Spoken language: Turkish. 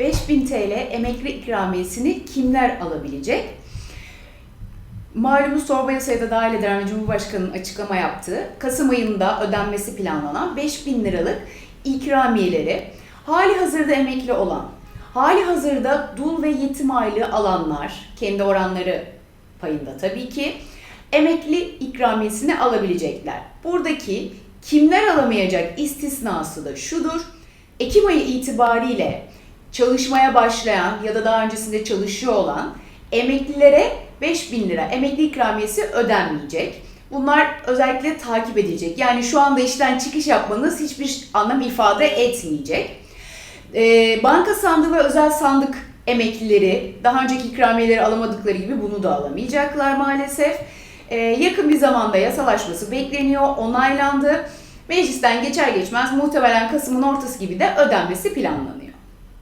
5000 TL emekli ikramiyesini kimler alabilecek? Malumunuz torba yasaya da dahil eden Cumhurbaşkanı'nın açıklama yaptığı Kasım ayında ödenmesi planlanan 5000 liralık ikramiyeleri hali hazırda emekli olan, hali hazırda dul ve yetim aylığı alanlar, kendi oranları payında tabii ki, emekli ikramiyesini alabilecekler. Buradaki kimler alamayacak istisnası da şudur. Ekim ayı itibariyle çalışmaya başlayan ya da daha öncesinde çalışıyor olan emeklilere 5000 lira emekli ikramiyesi ödenmeyecek. Bunlar özellikle takip edilecek. Yani şu anda işten çıkış yapmanız hiçbir anlam ifade etmeyecek. Ee, banka sandığı ve özel sandık emeklileri daha önceki ikramiyeleri alamadıkları gibi bunu da alamayacaklar maalesef. Ee, yakın bir zamanda yasalaşması bekleniyor, onaylandı. Meclisten geçer geçmez muhtemelen Kasım'ın ortası gibi de ödenmesi planlanıyor.